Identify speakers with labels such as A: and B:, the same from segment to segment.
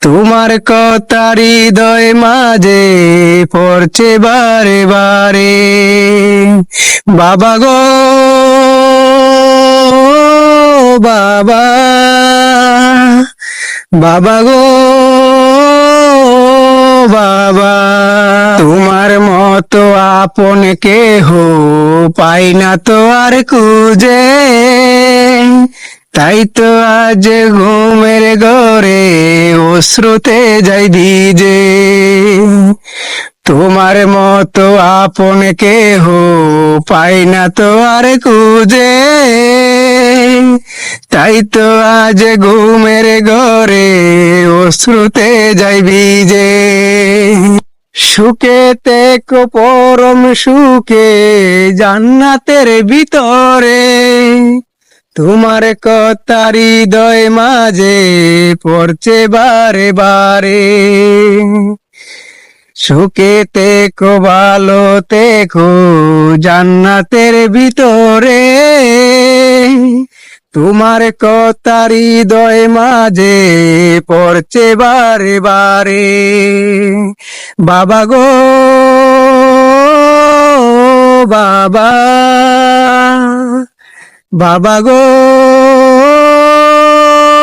A: তোমার কথার হৃদয় মাঝে পড়ছে বারে বারে। বাবা গো, বাবা বাবা গো, বাবা। তোমার মতো আপন কেহ পাই না তো আর খুঁজে। তাই তো আজ ঘুমের ঘরে অশ্রুতে যাই ভিজে। তোমার মতো আপন কেহ পাই না তো আর খুঁজে। তাই তো আজ ঘুমের ঘরে অশ্রুতে যাই ভিজে। সুখে তেকো পরম সুখে জান্নাতের ভিতরে তোমার কথার হৃদয় মাঝে পড়ছে বারে বারে। সুখে তেকো ভালো তেকো জান্নাতের ভিতরে। তোমার কথার হৃদয় মাঝে পড়ছে বারে বারে। বাবা গো, বাবা বাবা গো,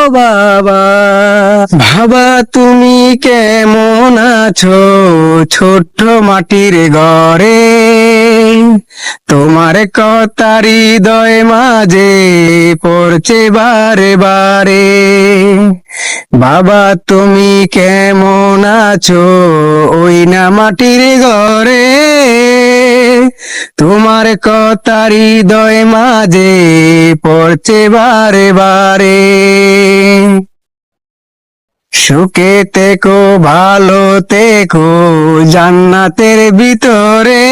A: বাবা বাবা, তুমি কেমন আছো? ছোট্ট মাটির ঘরে, তোমার কথার হৃদয় মাঝে পড়ছে বারে বারে বাবা, তুমি কেমন আছো? ওই না মাটির ঘরে তোমার কথার হৃদয় মাঝে পড়ছে বারে বারে। সুখে তেকো ভালো তেকো জান্নাতের ভিতরে।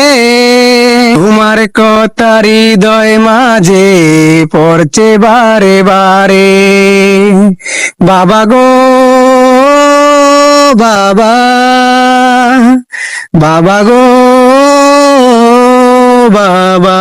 A: তোমার কথার হৃদয় মাঝে পড়ছে বারে বারে। বাবা গো, বাবা বাবা গো। বাবা।